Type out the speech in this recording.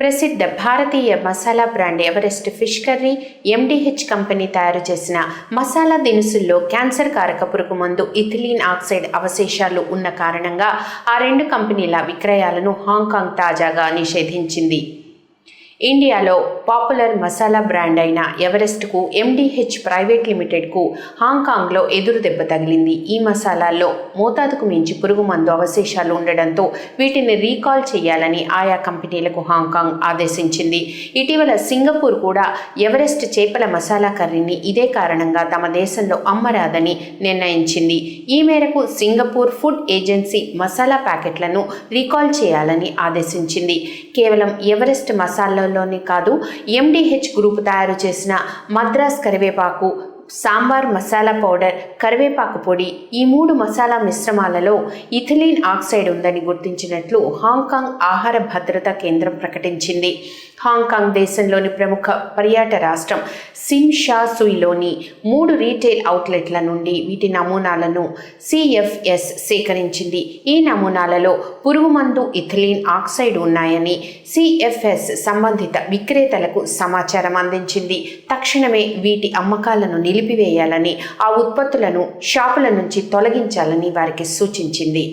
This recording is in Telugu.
ప్రసిద్ధ భారతీయ masala brand Everest fish curry MDH company తయారు చేసిన మసాలా దినుసుల్లో క్యాన్సర్ కారక పురుగు మందు ఇథిలీన్ ఆక్సైడ్ అవశేషాలు ఉన్న కారణంగా ఆ రెండు కంపెనీల విక్రయాలను హాంకాంగ్ తాజాగా నిషేధించింది. ఇండియాలో పాపులర్ మసాలా బ్రాండ్ అయిన ఎవరెస్ట్కు ఎండిహెచ్ ప్రైవేట్ లిమిటెడ్కు హాంకాంగ్లో ఎదురు దెబ్బ తగిలింది. ఈ మసాలాల్లో మోతాదుకు మించి పురుగు మందు అవశేషాలు ఉండడంతో వీటిని రీకాల్ చేయాలని ఆయా కంపెనీలకు హాంకాంగ్ ఆదేశించింది. ఇటీవల సింగపూర్ కూడా ఎవరెస్ట్ చేపల మసాలా కర్రీని ఇదే కారణంగా తమ దేశంలో అమ్మరాదని నిర్ణయించింది. ఈ మేరకు సింగపూర్ ఫుడ్ ఏజెన్సీ మసాలా ప్యాకెట్లను రీకాల్ చేయాలని ఆదేశించింది. కేవలం ఎవరెస్ట్ మసాలా మసాలాలోనే కాదు ఎండిహెచ్ గ్రూప్ తయారు చేసిన మద్రాస్ కరివేపాకు సాంబార్ మసాలా పౌడర్ కరివేపాకు పొడి ఈ మూడు మసాలా మిశ్రమాలలో ఇథిలీన్ ఆక్సైడ్ ఉందని గుర్తించినట్లు హాంకాంగ్ ఆహార భద్రతా కేంద్రం ప్రకటించింది. హాంకాంగ్ దేశంలోని ప్రముఖ పర్యాట రాష్ట్రం సిన్ షా మూడు రీటైల్ అవుట్లెట్ల నుండి వీటి నమూనాలను సిఎఫ్ఎస్ సేకరించింది. ఈ నమూనాలలో పురుగుమందు ఇథిలీన్ ఆక్సైడ్ ఉన్నాయని సిఎఫ్ఎస్ సంబంధిత విక్రేతలకు సమాచారం అందించింది. తక్షణమే వీటి అమ్మకాలను నిలిపివేయాలని ఆ ఉత్పత్తులను షాపుల నుంచి తొలగించాలని వారికి సూచించింది.